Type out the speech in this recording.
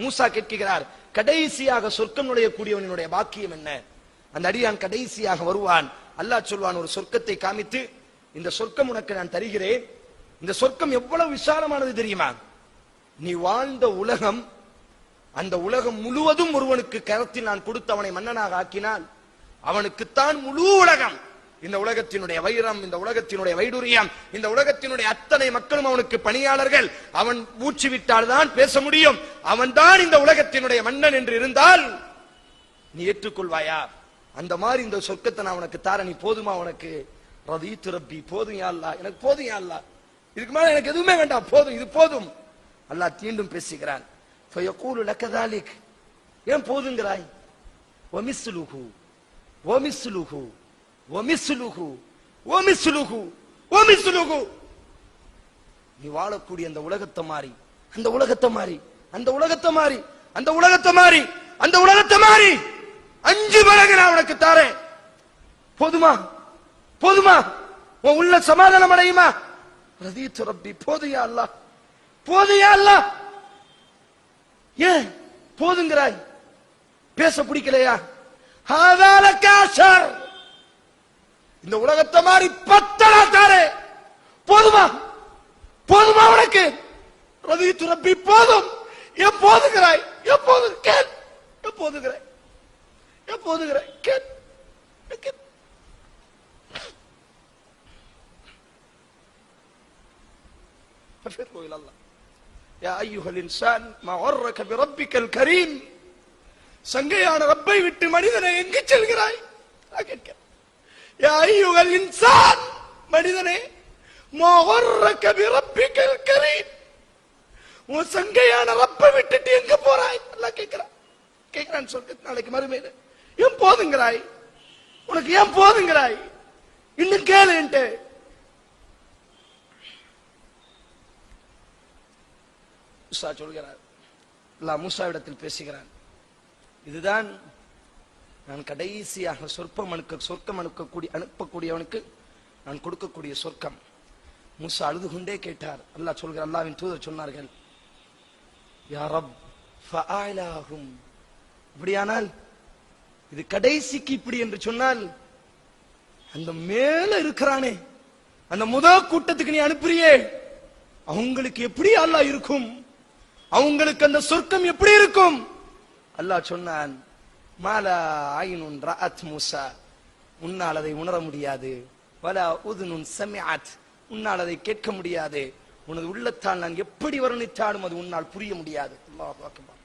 மூசா கேட்கிறார் கடைசியாக சொர்க்கம் நுழையக்கூடியவனுடைய பாக்கியம் என்ன? அந்த அடியான் கடைசியாக வருவான். அல்லாஹ் சொல்வான் ஒரு சொர்க்கத்தை காமித்து இந்த சொர்க்கம் உனக்கு நான் தருகிறேன். இந்த சொர்க்கம் எவ்வளவு விசாலமானது தெரியுமா? நீ வாழ்ந்த உலகம் அந்த உலகம் முழுவதும் ஒருவனுக்கு கரத்தில் நான் கொடுத்து அவனை மன்னனாக ஆக்கினால் அவனுக்குத்தான் முழு உலகம். இந்த உலகத்தினுடைய வைரம் இந்த உலகத்தினுடைய வைடூரியம் இந்த உலகத்தினுடைய அத்தனை மக்களும் அவனுக்கு பணியாளர்கள். அவன் மூச்சு விட்டால் தான் பேச முடியும். அவன் தான் இந்த உலகத்தினுடைய மன்னன் என்று இருந்தால் நீ ஏற்றுக்கொள்வாயா? அந்த மாதிரி இந்த சொர்க்கத்தை நான் உனக்கு தார நீ போதுமா உனக்கு? ரதீத்து ரப்பி போதும் யா எனக்கு போதும் யா இதுக்கு மேல எனக்கு எதுவுமே வேண்டாம். போதும் இது போதும். அல்லாஹ் தீண்டும் பேசுகிறான். ஏன் போதுங்கிறாய்? ஒமிஸ்லுஹு ஒமிஸ்லுஹு ஒமிஸ்லுஹு ஒமிஸ்லுஹு ஒமிஸ்லுஹு நீ வாழக்கூடிய அந்த உலகத்தை மாறி அந்த உலகத்தை மாறி அந்த உலகத்தை மாறி அந்த உலகத்தை மாறி அந்த உலகத்தை மாறி. அஞ்சு மடங்கு நான் உனக்கு தாரேன். போதுமா? போதுமா? உன் உள்ள சமாதானம் அடையுமா? ரதீத்து ரப்பி போதுயா அல்லா போதுயா அல்லா ஏன் போதுங்கிறாய்? பேச பிடிக்கலையா? ஹாதால காஷர் இந்த உலகத்தை மாதிரி பத்தலா தாரே போதுமா போதுமா உனக்கு ரதீத்து ரப்பி போதும் எப்போதுகிறாய் எப்போது கேட் எப்போதுகிறாய் எப்போதுகிறாய் கேட் கேட் ففروا إلى الله يا أيها الإنسان ما غرك بربك الكريم சங்கையான ரப்பை விட்டு மனிதனை எங்கு செல்கிறாய் நான் கேட்கிறேன் யா ஐயுகல் இன்சான் மனிதனே உன் சங்கையான ரப்ப விட்டுட்டு எங்க போறாய் எல்லாம் கேட்கிறான் கேட்கிறான்னு சொல்லிட்டு நாளைக்கு மறுமையில ஏன் போதுங்கிறாய் உனக்கு ஏன் போதுங்கிறாய் இன்னும் கேளுன்ட்டு சொல்கிறார் அல்லா மூசாவிடத்தில் பேசுகிறான் இதுதான் நான் கடைசியாக சொற்பம் அணுக்க சொர்க்கம் அணுக்கக்கூடிய அனுப்பக்கூடியவனுக்கு நான் கொடுக்கக்கூடிய சொர்க்கம். மூசா அழுது கொண்டே கேட்டார். அல்லாஹ் சொல்கிற அல்லாவின் தூதர் சொன்னார்கள் யா ரப் ஃபஆலாஹும். இப்படியானால் இது கடைசிக்கு இப்படி என்று சொன்னால் அந்த மேல இருக்கிறானே அந்த முதல் கூட்டத்துக்கு நீ அனுப்புறியே அவங்களுக்கு எப்படி அல்லாஹ் இருக்கும்? அவங்களுக்கு அந்த சொர்க்கம் எப்படி இருக்கும்? அல்லாஹ் சொன்னான் மாலா ஆயினுன் ரஅத் மூசா. உன்னால் அதை உணர முடியாது. வலா உதுனுன் சமியாத் உன்னால் அதை கேட்க முடியாது. உனது உள்ளத்தால் நான் எப்படி வர்ணித்தாலும் அது உன்னால் புரிய முடியாது. அல்லாஹ் அக்பர்.